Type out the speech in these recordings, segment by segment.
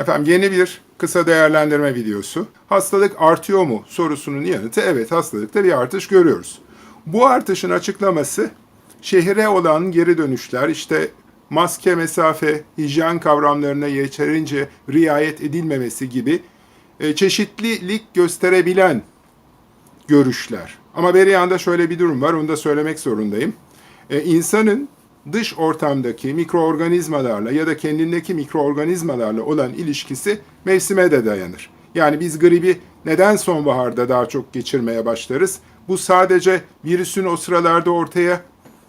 Efendim yeni bir kısa değerlendirme videosu. Hastalık artıyor mu sorusunun yanıtı evet hastalıkta bir artış görüyoruz. Bu artışın açıklaması şehre olan geri dönüşler işte maske, mesafe, hijyen kavramlarına yeterince riayet edilmemesi gibi e, çeşitlilik gösterebilen görüşler. Ama bir yanda şöyle bir durum var, onu da söylemek zorundayım. E, insanın dış ortamdaki mikroorganizmalarla ya da kendindeki mikroorganizmalarla olan ilişkisi mevsime de dayanır. Yani biz gribi neden sonbaharda daha çok geçirmeye başlarız? Bu sadece virüsün o sıralarda ortaya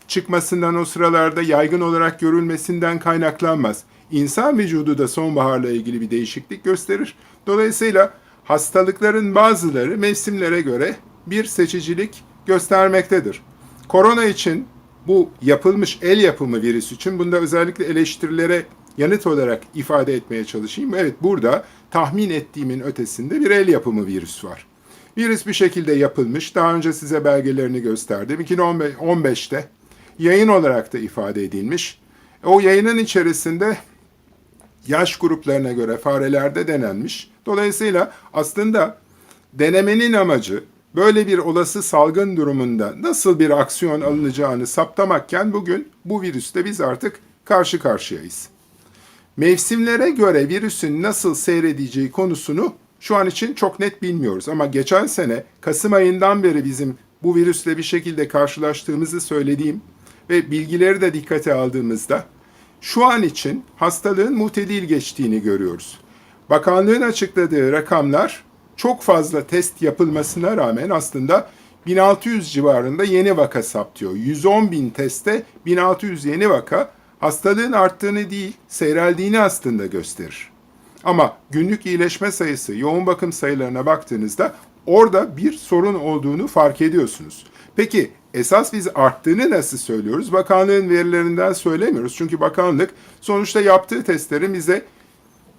çıkmasından o sıralarda yaygın olarak görülmesinden kaynaklanmaz. İnsan vücudu da sonbaharla ilgili bir değişiklik gösterir. Dolayısıyla hastalıkların bazıları mevsimlere göre bir seçicilik göstermektedir. Korona için bu yapılmış el yapımı virüs için bunda özellikle eleştirilere yanıt olarak ifade etmeye çalışayım. Evet burada tahmin ettiğimin ötesinde bir el yapımı virüs var. Virüs bir şekilde yapılmış. Daha önce size belgelerini gösterdim. 2015'te yayın olarak da ifade edilmiş. O yayının içerisinde yaş gruplarına göre farelerde denenmiş. Dolayısıyla aslında denemenin amacı böyle bir olası salgın durumunda nasıl bir aksiyon alınacağını saptamakken bugün bu virüste biz artık karşı karşıyayız. Mevsimlere göre virüsün nasıl seyredeceği konusunu şu an için çok net bilmiyoruz ama geçen sene Kasım ayından beri bizim bu virüsle bir şekilde karşılaştığımızı söylediğim ve bilgileri de dikkate aldığımızda şu an için hastalığın mutedil geçtiğini görüyoruz. Bakanlığın açıkladığı rakamlar çok fazla test yapılmasına rağmen aslında 1600 civarında yeni vaka saptıyor. 110 bin testte 1600 yeni vaka hastalığın arttığını değil, seyreldiğini aslında gösterir. Ama günlük iyileşme sayısı, yoğun bakım sayılarına baktığınızda orada bir sorun olduğunu fark ediyorsunuz. Peki esas biz arttığını nasıl söylüyoruz? Bakanlığın verilerinden söylemiyoruz. Çünkü bakanlık sonuçta yaptığı testlerin bize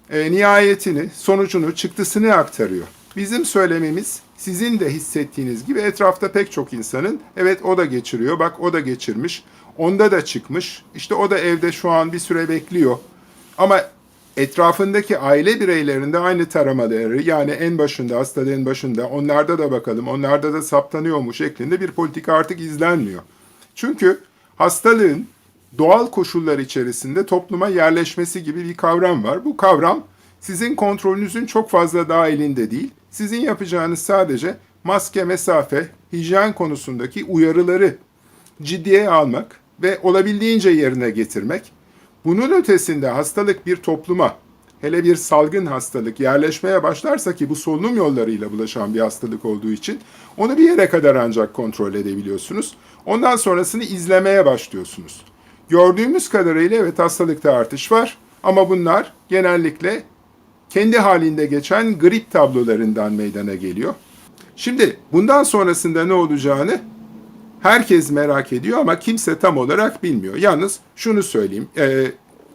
e, nihayetini, sonucunu, çıktısını aktarıyor. Bizim söylememiz sizin de hissettiğiniz gibi etrafta pek çok insanın evet o da geçiriyor, bak o da geçirmiş, onda da çıkmış, işte o da evde şu an bir süre bekliyor. Ama etrafındaki aile bireylerinde aynı taramaları yani en başında hastalığın başında onlarda da bakalım onlarda da saptanıyor mu şeklinde bir politika artık izlenmiyor. Çünkü hastalığın doğal koşullar içerisinde topluma yerleşmesi gibi bir kavram var. Bu kavram sizin kontrolünüzün çok fazla dahilinde değil. Sizin yapacağınız sadece maske, mesafe, hijyen konusundaki uyarıları ciddiye almak ve olabildiğince yerine getirmek. Bunun ötesinde hastalık bir topluma, hele bir salgın hastalık yerleşmeye başlarsa ki bu solunum yollarıyla bulaşan bir hastalık olduğu için onu bir yere kadar ancak kontrol edebiliyorsunuz. Ondan sonrasını izlemeye başlıyorsunuz. Gördüğümüz kadarıyla evet hastalıkta artış var ama bunlar genellikle kendi halinde geçen grip tablolarından meydana geliyor. Şimdi bundan sonrasında ne olacağını herkes merak ediyor ama kimse tam olarak bilmiyor. Yalnız şunu söyleyeyim. E,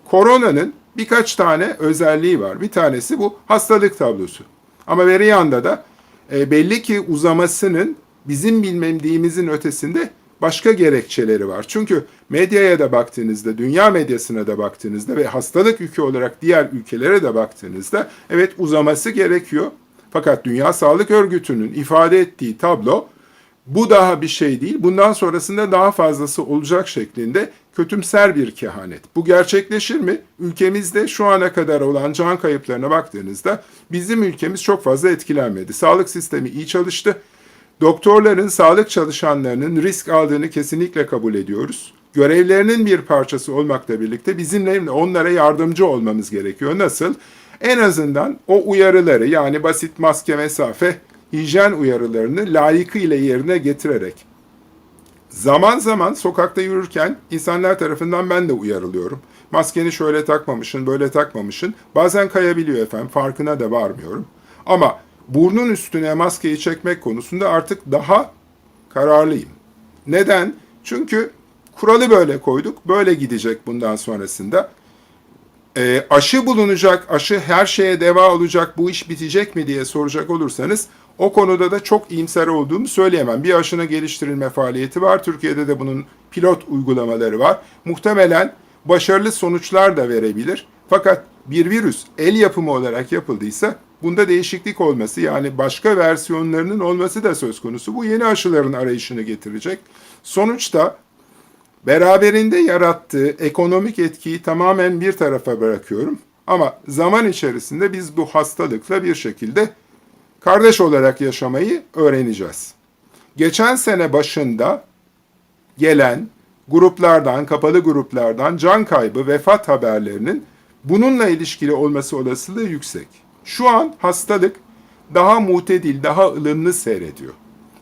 koronanın birkaç tane özelliği var. Bir tanesi bu hastalık tablosu. Ama veri yanda da e, belli ki uzamasının bizim bilmediğimizin ötesinde başka gerekçeleri var. Çünkü medyaya da baktığınızda, dünya medyasına da baktığınızda ve hastalık yükü olarak diğer ülkelere de baktığınızda evet uzaması gerekiyor. Fakat Dünya Sağlık Örgütü'nün ifade ettiği tablo bu daha bir şey değil. Bundan sonrasında daha fazlası olacak şeklinde kötümser bir kehanet. Bu gerçekleşir mi? Ülkemizde şu ana kadar olan can kayıplarına baktığınızda bizim ülkemiz çok fazla etkilenmedi. Sağlık sistemi iyi çalıştı. Doktorların, sağlık çalışanlarının risk aldığını kesinlikle kabul ediyoruz. Görevlerinin bir parçası olmakla birlikte bizimle onlara yardımcı olmamız gerekiyor. Nasıl? En azından o uyarıları yani basit maske, mesafe, hijyen uyarılarını layıkıyla yerine getirerek. Zaman zaman sokakta yürürken insanlar tarafından ben de uyarılıyorum. Maskeni şöyle takmamışsın, böyle takmamışsın. Bazen kayabiliyor efendim, farkına da varmıyorum. Ama burnun üstüne maskeyi çekmek konusunda artık daha kararlıyım. Neden? Çünkü kuralı böyle koyduk, böyle gidecek bundan sonrasında. E, aşı bulunacak, aşı her şeye deva olacak, bu iş bitecek mi diye soracak olursanız o konuda da çok iyimser olduğumu söyleyemem. Bir aşına geliştirilme faaliyeti var. Türkiye'de de bunun pilot uygulamaları var. Muhtemelen başarılı sonuçlar da verebilir. Fakat bir virüs el yapımı olarak yapıldıysa bunda değişiklik olması yani başka versiyonlarının olması da söz konusu. Bu yeni aşıların arayışını getirecek. Sonuçta beraberinde yarattığı ekonomik etkiyi tamamen bir tarafa bırakıyorum. Ama zaman içerisinde biz bu hastalıkla bir şekilde kardeş olarak yaşamayı öğreneceğiz. Geçen sene başında gelen gruplardan, kapalı gruplardan can kaybı, vefat haberlerinin bununla ilişkili olması olasılığı yüksek. Şu an hastalık daha mutedil, daha ılımlı seyrediyor.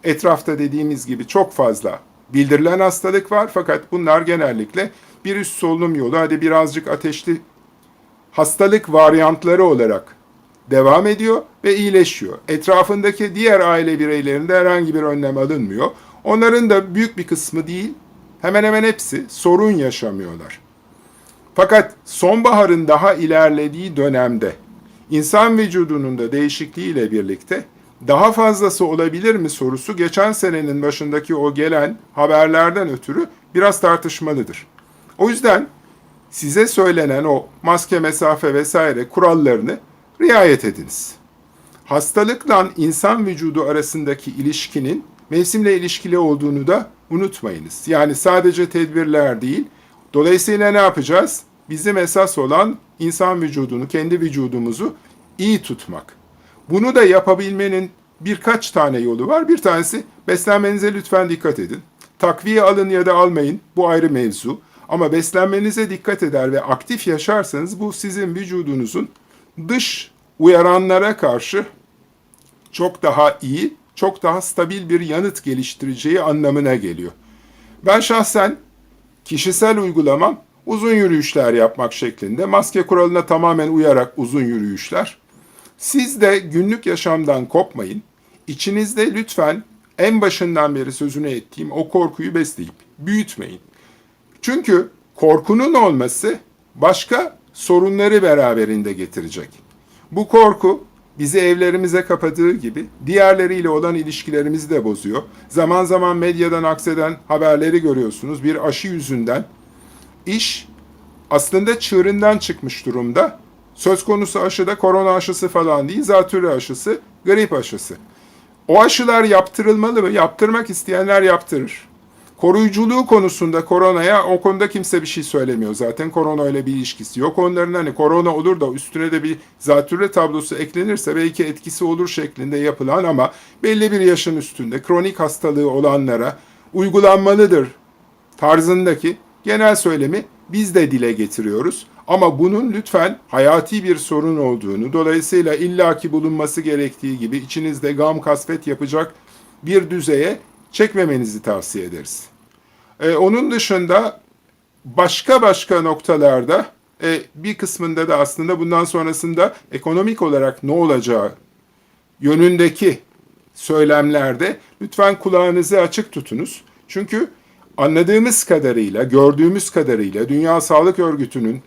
Etrafta dediğimiz gibi çok fazla bildirilen hastalık var fakat bunlar genellikle bir üst solunum yolu, hadi birazcık ateşli hastalık varyantları olarak devam ediyor ve iyileşiyor. Etrafındaki diğer aile bireylerinde herhangi bir önlem alınmıyor. Onların da büyük bir kısmı değil, hemen hemen hepsi sorun yaşamıyorlar. Fakat sonbaharın daha ilerlediği dönemde insan vücudunun da değişikliğiyle birlikte daha fazlası olabilir mi sorusu geçen senenin başındaki o gelen haberlerden ötürü biraz tartışmalıdır. O yüzden size söylenen o maske, mesafe vesaire kurallarını riayet ediniz. Hastalıkla insan vücudu arasındaki ilişkinin mevsimle ilişkili olduğunu da unutmayınız. Yani sadece tedbirler değil. Dolayısıyla ne yapacağız? Bizim esas olan insan vücudunu, kendi vücudumuzu iyi tutmak. Bunu da yapabilmenin birkaç tane yolu var. Bir tanesi beslenmenize lütfen dikkat edin. Takviye alın ya da almayın. Bu ayrı mevzu. Ama beslenmenize dikkat eder ve aktif yaşarsanız bu sizin vücudunuzun dış uyaranlara karşı çok daha iyi, çok daha stabil bir yanıt geliştireceği anlamına geliyor. Ben şahsen kişisel uygulamam uzun yürüyüşler yapmak şeklinde. Maske kuralına tamamen uyarak uzun yürüyüşler. Siz de günlük yaşamdan kopmayın. İçinizde lütfen en başından beri sözünü ettiğim o korkuyu besleyip büyütmeyin. Çünkü korkunun olması başka sorunları beraberinde getirecek. Bu korku bizi evlerimize kapadığı gibi diğerleriyle olan ilişkilerimizi de bozuyor. Zaman zaman medyadan akseden haberleri görüyorsunuz. Bir aşı yüzünden iş aslında çığırından çıkmış durumda. Söz konusu aşı da korona aşısı falan değil, zatürre aşısı, grip aşısı. O aşılar yaptırılmalı mı? Yaptırmak isteyenler yaptırır. Koruyuculuğu konusunda koronaya o konuda kimse bir şey söylemiyor zaten. Korona ile bir ilişkisi yok. Onların hani korona olur da üstüne de bir zatürre tablosu eklenirse belki etkisi olur şeklinde yapılan ama belli bir yaşın üstünde kronik hastalığı olanlara uygulanmalıdır tarzındaki genel söylemi biz de dile getiriyoruz. Ama bunun lütfen hayati bir sorun olduğunu, dolayısıyla illaki bulunması gerektiği gibi içinizde gam kasvet yapacak bir düzeye çekmemenizi tavsiye ederiz. Ee, onun dışında başka başka noktalarda e, bir kısmında da aslında bundan sonrasında ekonomik olarak ne olacağı yönündeki söylemlerde lütfen kulağınızı açık tutunuz. Çünkü anladığımız kadarıyla, gördüğümüz kadarıyla Dünya Sağlık Örgütü'nün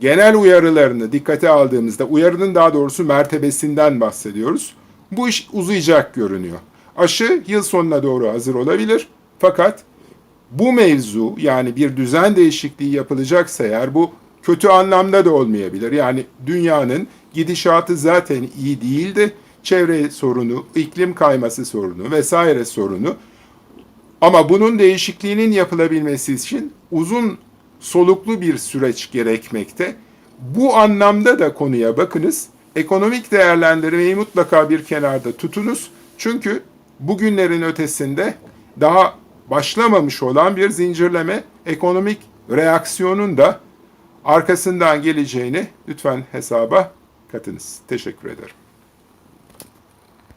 genel uyarılarını dikkate aldığımızda, uyarının daha doğrusu mertebesinden bahsediyoruz. Bu iş uzayacak görünüyor. Aşı yıl sonuna doğru hazır olabilir. Fakat bu mevzu yani bir düzen değişikliği yapılacaksa eğer bu kötü anlamda da olmayabilir. Yani dünyanın gidişatı zaten iyi değildi. Çevre sorunu, iklim kayması sorunu vesaire sorunu. Ama bunun değişikliğinin yapılabilmesi için uzun soluklu bir süreç gerekmekte. Bu anlamda da konuya bakınız. Ekonomik değerlendirmeyi mutlaka bir kenarda tutunuz. Çünkü bugünlerin ötesinde daha başlamamış olan bir zincirleme ekonomik reaksiyonun da arkasından geleceğini lütfen hesaba katınız. Teşekkür ederim.